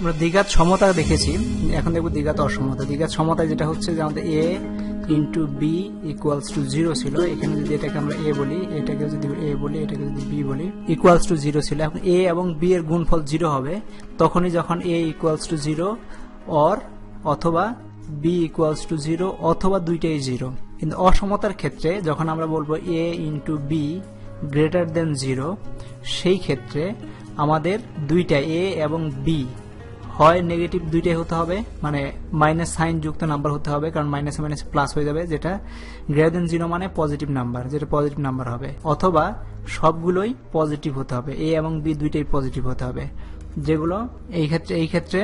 আমরা দ্বিঘাত সমতা দেখেছি, এখন দেখব দ্বিঘাত অসমতা। দ্বিঘাত সমতায় যেটা হচ্ছে যে আমাদের A into B equals to zero ছিল। এখানে যদি এটাকে আমরা এ বলি এটাকে যদি এ বলি, এটাকে যদি বি বলি ইকুয়ালস টু জিরো ছিল। এখন এ এবং বি এর গুণফল জিরো হবে। তখনই যখন A equals to zero or অথবা বি ইকুয়ালস টু জিরো অথবা দুইটাই জিরো কিন্তু অসমতার ক্ষেত্রে যখন আমরা বলব A into B greater than zero সেই ক্ষেত্রে আমাদের দুইটা এ এবং বি হয় নেগেটিভ দুইটাই হতে হবে মানে মাইনাস সাইন যুক্ত নাম্বার হতে হবে, কারণ মাইনাস মাইনাস প্লাস হয়ে যাবে, যেটা গ্রেটার দেন জিরো মানে পজিটিভ নাম্বার যেটা পজিটিভ নাম্বার হবে। অথবা সবগুলোই পজিটিভ হতে হবে এ এবং বি দুইটাই পজিটিভ হতে হবে। যেগুলো এই ক্ষেত্রে এই ক্ষেত্রে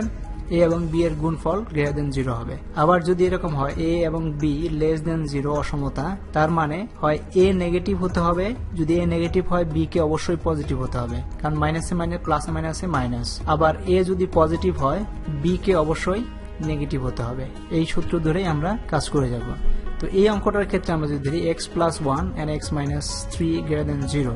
এ এবং বি এর গুণফল গ্রেটার দেন জিরো হবে। আবার যদি এরকম হয় এ এবং বি লেস দেন জিরো অসমতা, তার মানে হয় এ নেগেটিভ হতে হবে। যদি এ নেগেটিভ হয় বি কে অবশ্যই পজিটিভ হতে হবে। কারণ মাইনাসে মাইনাস প্লাসে মাইনাসে মাইনাস আবার এ যদি পজিটিভ হয় বি কে অবশ্যই নেগেটিভ হতে হবে। এই সূত্র ধরেই আমরা কাজ করে যাব। তো এই অঙ্কটার ক্ষেত্রে আমরা যদি ধরি X plus one and X minus three greater than zero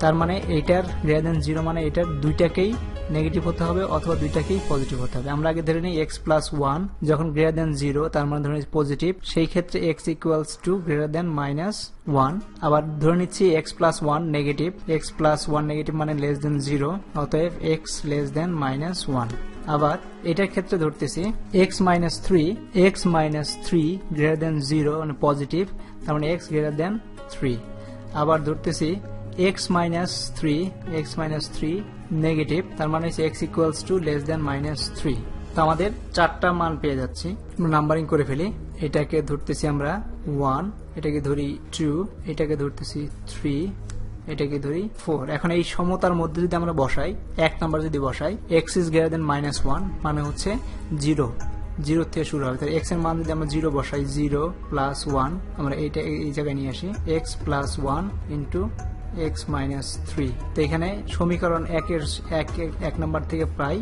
তার মানে এইটার গ্রেটার দেন জিরো মানে এটার দুইটাকেই নেগেটিভ হতে হবে অথবা দুইটাকেই পজিটিভ হতে হবে। আমরা আগে ধরে নিই এক্স প্লাস ওয়ান যখন গ্রেটার দেন জিরো তার মানে ধরে পজিটিভ সেই ক্ষেত্রে X equals to greater than minus one আবার ধরে নিচ্ছি X plus one negative X plus one negative মানে লেস দেন জিরো অতএব X less than minus one আবার এটার ক্ষেত্রে ধরতেছি X minus three X minus three greater than zero মানে পজিটিভ তার মানে এক্স গ্রেটার দেন থ্রি আবার ধরতেছি X minus three X minus three negative তার মানে হচ্ছে X equals to less than minus three তো আমাদের চারটা মান পেয়ে যাচ্ছি। নাম্বারিং করে ফেলি। এটাকে ধরতেছি আমরা ওয়ান এটাকে ধরি টু এটাকে ধরতেছি থ্রি এটাকে ধরি ফোর এখন এই সমতার মধ্যে যদি আমরা বসাই, এক নাম্বার যদি বসাই X is greater than minus one মানে হচ্ছে জিরো জিরো থেকে শুরু হবে। এক্সের মান যদি আমরা জিরো বসাই জিরো প্লাস ওয়ান আমরা এইটা এই জায়গায় নিয়ে আসি। X plus one into X minus three তো এখানে সমীকরণ একের এক এক নম্বর থেকে প্রায়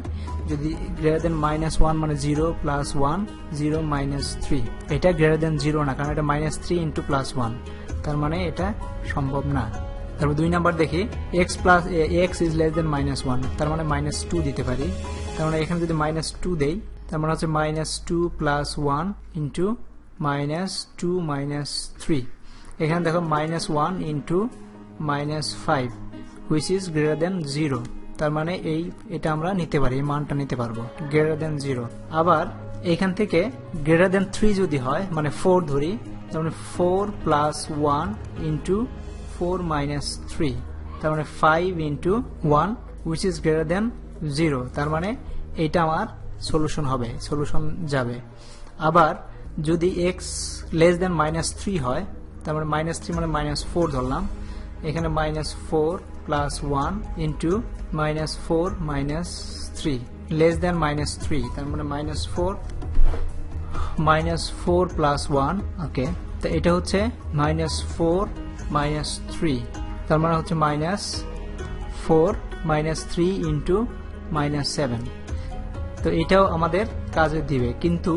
যদি গ্রেটার দেন মাইনাস ওয়ান মানে zero plus one zero minus three এটা গ্রেটার দেন জিরো না, কারণ এটা minus three into plus one তার মানে এটা সম্ভব না। তারপর দুই নাম্বার দেখি। X plus X is less than minus one তার মানে মাইনাস টু দিতে পারি। তার মানে এখানে যদি মাইনাস টু দেই, তার মানে হচ্ছে minus two plus one into minus two minus three এখানে দেখো minus one into minus five which is greater than zero তার মানে এই, এটা আমরা নিতে পারি, এই মানটা নিতে পারব। গ্রেটার দেন জিরো আবার এখান থেকে গ্রেটার দেন থ্রি যদি হয় মানে ফোর ধরি, তার মানে four plus one into four minus three তার মানে five into one which is greater than zero তার মানে এইটা আমার সলিউশন হবে সলিউশন যাবে। আবার যদি X less than minus three হয়, তার মানে মাইনাস থ্রি মানে মাইনাস ফোর ধরলাম। এখানে minus four plus one into minus four minus three less than minus three তার মানে minus four minus four plus one okay তো এটা হচ্ছে মাইনাস ফোর মাইনাস থ্রি তার মানে হচ্ছে minus four minus three into minus seven তো এটাও আমাদের কাজে দিবে, কিন্তু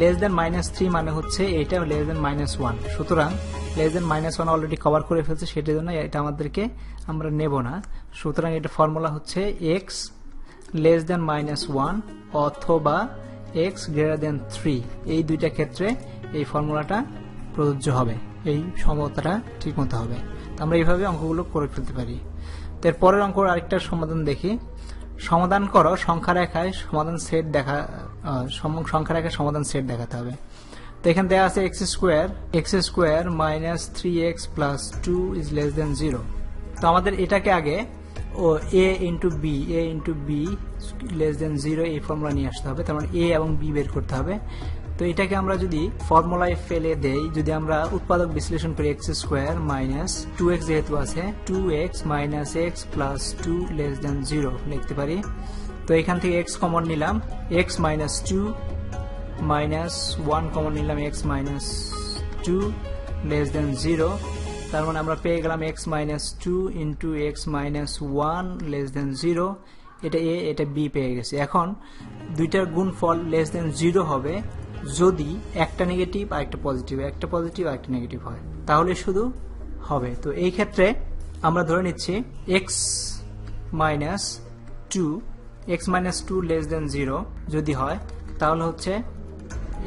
লেস দেন মাইনাস থ্রি মানে হচ্ছে এটা লেস দেন মাইনাস ওয়ান সুতরাং less than minus one already cover করে ফেলছে সেটার জন্য এটা আমাদেরকে আমরা নেব না। সুতরাং এটা ফর্মুলা হচ্ছে X less than minus one অথবা এক্স গ্রেটার দেন থ্রি এই দুইটা ক্ষেত্রে এই ফর্মুলাটা প্রযোজ্য হবে, এই সমতাটা ঠিক মতো হবে আমরা এইভাবে অঙ্কগুলো করে ফেলতে পারি। এর পরের অঙ্ক আরেকটা সমাধান দেখি। সমাধান করো সংখ্যা রেখায় সমাধান সেট দেখা সংখ্যা রেখায় সমাধান সেট দেখাতে হবে। তো এখানে দেওয়া আছে X square X square minus three X plus two is less than zero তো আমাদের এটাকে আগে, ও A into B A into B less than zero এই ফর্মুলা নিয়ে আসতে হবে। তার মানে এ এবং বি বের করতে হবে। তো এটাকে আমরা যদি ফর্মুলায় ফেলে দেই, যদি আমরা উৎপাদক বিশ্লেষণ করি X square minus two X যেহেতু আছে two X minus X plus two less than zero লিখতে পারি। তো এখান থেকে এক্স কমন নিলাম X minus two minus one common নিলাম X minus two less than zero তার মানে আমরা পেয়ে গেলাম X minus two into X minus one less than zero এটা এ এটা বি পেয়ে গেছে। এখন দুইটার গুণফল লেস দেন জিরো হবে যদি একটা নেগেটিভ আর একটা পজিটিভ একটা পজিটিভ আর একটা নেগেটিভ হয়। তাহলে শুধু হবে। তো এই ক্ষেত্রে আমরা ধরে নিচ্ছি x minus two x minus two less than zero যদি হয়, তাহলে হচ্ছে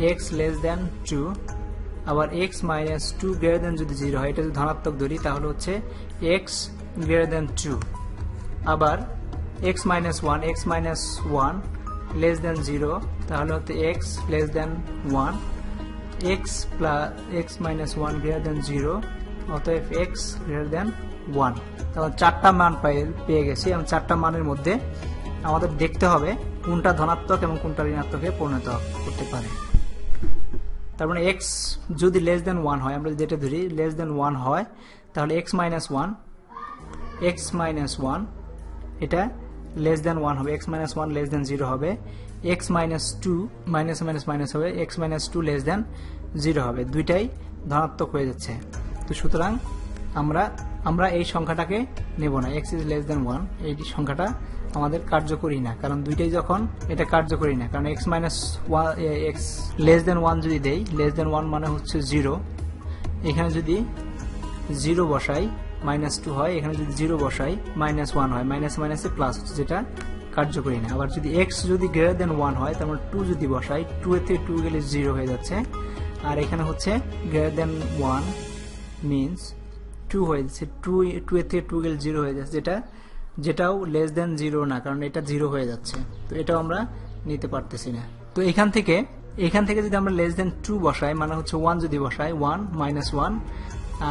এক্স লেস দেন টু আবার x minus two greater than যদি জিরো হয়, এটা যদি ধনাত্মক ধরি, তাহলে হচ্ছে এক্স গ্রেটার দেন টু আবার x minus one x minus one less than zero তাহলে হচ্ছে x less than one x plus x minus one greater than zero অতএব এক্স গ্রেটার দেন ওয়ান তাহলে চারটা মান পাই পেয়ে গেছি। এবং চারটা মানের মধ্যে আমাদের দেখতে হবে কোনটা ধনাত্মক এবং কোনটা ঋণাত্মকে পরিণত করতে পারে। তার মানে এক্স যদি লেস দেন ওয়ান হয়, আমরা যদি এটা ধরি লেস দেন ওয়ান হয়, তাহলে x minus one x minus one এটা লেস দেন ওয়ান হবে x minus one less than zero হবে x minus two minus minus minus হবে x minus two less than zero হবে। দুইটাই ধনাত্মক হয়ে যাচ্ছে। তো সুতরাং আমরা আমরা এই সংখ্যাটাকে নেব না। X is less than one এই সংখ্যাটা আমাদের কার্যকরী না, কারণ দুইটাই যখন এটা কার্যকরী না, কারণ x minus x less than one যদি দেই লেস দেন ওয়ান মানে হচ্ছে জিরো এখানে যদি জিরো বসাই মাইনাস টু হয়, এখানে যদি জিরো বসাই মাইনাস ওয়ান হয় মাইনাস মাইনাসে প্লাস হচ্ছে যেটা কার্যকরী না। আবার যদি এক্স যদি গ্রেটার দেন ওয়ান হয়, তার মানে টু যদি বসাই টু এর থেকে টু গেলে জিরো হয়ে যাচ্ছে, আর এখানে হচ্ছে greater than one means two হয়ে যাচ্ছে টু টু এর থেকে টু গেলে জিরো হয়ে যাচ্ছে, যেটা যেটাও লেস দেন জিরো না, কারণ এটা জিরো হয়ে যাচ্ছে। তো এটাও আমরা নিতে পারতেছি না। তো এখান থেকে এখান থেকে যদি আমরা লেস দেন টু বসাই মানে হচ্ছে ওয়ান যদি বসাই ওয়ান মাইনাস ওয়ান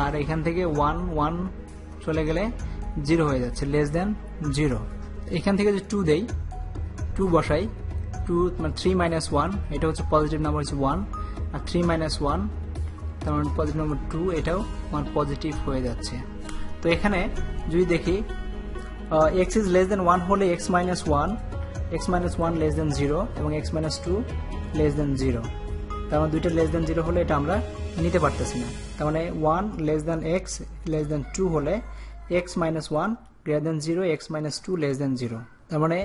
আর এখান থেকে ওয়ান ওয়ান চলে গেলে জিরো হয়ে যাচ্ছে লেস দেন জিরো এখান থেকে যদি টু দেই টু বসাই টু মানে থ্রি মাইনাস ওয়ান এটা হচ্ছে পজিটিভ নাম্বার হচ্ছে ওয়ান আর থ্রি মাইনাস ওয়ান তার মানে পজিটিভ নাম্বার টু এটাও আমার পজিটিভ হয়ে যাচ্ছে। তো এখানে যদি দেখি x is less than one হলে x minus one x minus one less than zero এবং x minus two less than zero তার মানে দুইটা লেস দেন জিরো হলে এটা আমরা নিতে পারতেছি না। তার মানে one less than x less than two হলে x minus one greater than zero x minus two less than zero তার মানে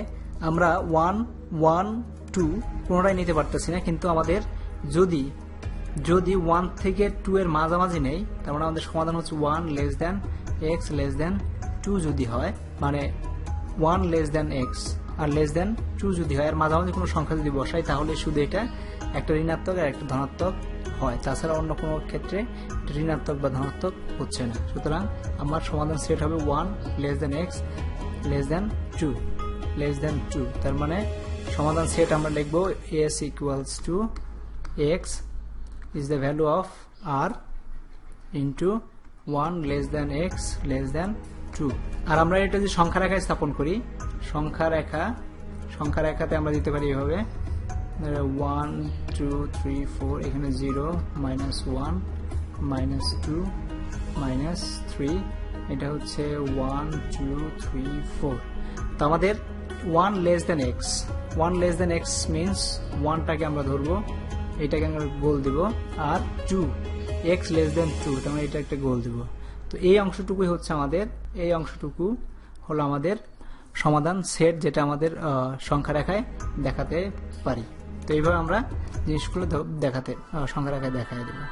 আমরা ওয়ান ওয়ান টু কোনোটাই নিতে পারতেছি না, কিন্তু আমাদের যদি যদি ওয়ান থেকে টু এর মাঝামাঝি নেই, তার মানে আমাদের সমাধান হচ্ছে one less than x less than two যদি হয় মানে ওয়ান লেস দেন এক্স আর লেস দেন টু যদি হয় আর মাঝামাঝি কোনো সংখ্যা যদি বসাই, তাহলে শুধু এটা একটা ঋণাত্মক আর একটা ধনাত্মক হয়। তাছাড়া অন্য কোনো ক্ষেত্রে ঋণাত্মক বা ধনাত্মক হচ্ছে না। সুতরাং আমার সমাধান সেট হবে one less than x less than two less than two তার মানে সমাধান সেট আমরা লিখব S equals to x is the value of r into 1 less than x less than 2 আর আমরা এটা যদি সংখ্যা রেখায় স্থাপন করি সংখ্যা রেখা সংখ্যা রেখাতে আমরা দিতে পারি এভাবে। ওয়ান টু থ্রি ফোর এখানে zero minus one minus two minus three এটা হচ্ছে ওয়ান টু থ্রি ফোর তো আমাদের one less than x one less than x means ওয়ানটাকে আমরা ধরবো, এটাকে আমরা গোল দিব, আর two x less than two তার মানে এটা একটা গোল দিব। তো এই অংশটুকুই হচ্ছে আমাদের, এই অংশটুকু হলো আমাদের সমাধান সেট যেটা আমাদের সংখ্যা রেখায় দেখাতে পারি। তো এইভাবে আমরা জিনিসগুলো দেখাতে সংখ্যা রেখায় দেখাই দেবো।